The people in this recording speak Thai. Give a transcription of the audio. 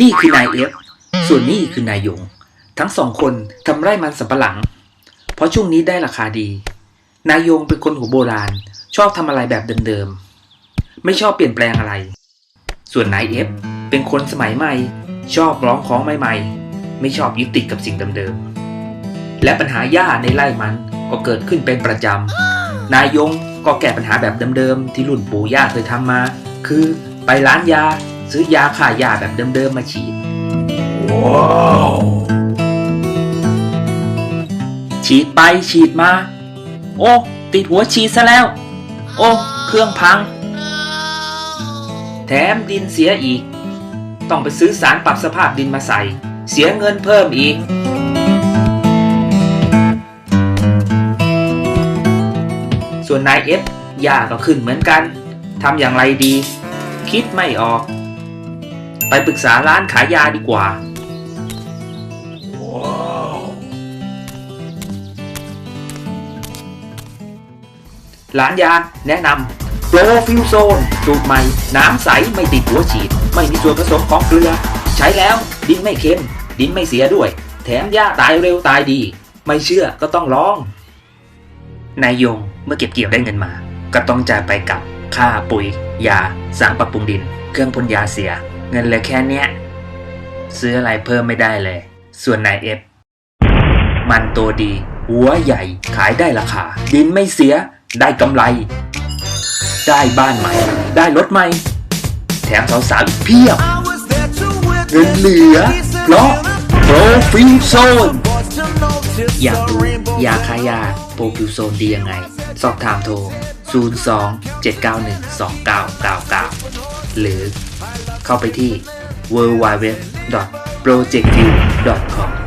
นี่คือนายเอฟ ส่วนนี่คือนายหยง ทั้งสองคนทำไร่มันสำปะหลัง เพราะช่วงนี้ได้ราคาดี นายยงเป็นคนหัวโบราณ ชอบทำอะไรแบบเดิมๆ ไม่ชอบเปลี่ยนแปลงอะไร ส่วนนายเอฟเป็นคนสมัยใหม่ ชอบร้องของใหม่ๆ ไม่ชอบยึดติดกับสิ่งเดิมๆ และปัญหาหญ้าในไร่มันก็เกิดขึ้นเป็นประจำ นายยงก็แก้ปัญหาแบบเดิมๆ ที่รุ่นปู่ย่าเคยทำมา คือไปร้านยา ซื้อยาฆ่าหญ้าแบบเดิมๆมาฉีดฉีดไปฉีดมา โอ้ ติดหัวฉีดซะแล้ว โอ้ เครื่องพัง แถมดินเสียอีก ต้องไปซื้อสารปรับสภาพดินมาใส่ เสียเงินเพิ่มอีก ส่วนนายเอฟยาก็ขึ้นเหมือนกันทำอย่างไรดี คิดไม่ออก ไปปรึกษาร้านขายยาดีกว่า ร้านยาแนะนำโปรฟิวโซนสูตรใหม่ น้ำใสไม่ติดหัวฉีด ไม่มีส่วนผสมของเกลือ ใช้แล้วดินไม่เค็ม ดินไม่เสียด้วย แถมหญ้าตายเร็วตายดี ไม่เชื่อก็ต้องลอง นายยงเมื่อเก็บเกี่ยวได้เงินมา ก็ต้องจ่ายไปกับค่าปุ๋ย ยาสารปรับปรุงดิน เครื่องพ่นยาเสีย เงินเหลือแค่เนี้ย ซื้ออะไรเพิ่มไม่ได้เลย ส่วนนายเอฟมันตัวดี หัวใหญ่ขายได้ราคา ดินไม่เสีย ได้กำไร ได้บ้านใหม่ ได้รถใหม่ แถมสาวๆอีกเพียบ เงินเหลือ เพราะโปรฟิวโซน อยากกยารู้ยาคายายาโปรฟิวโซนดียังไง สอบถามโทร 02 791 2999 หรือ เข้าไปที่ w w w p r o j e c t v i e w c o m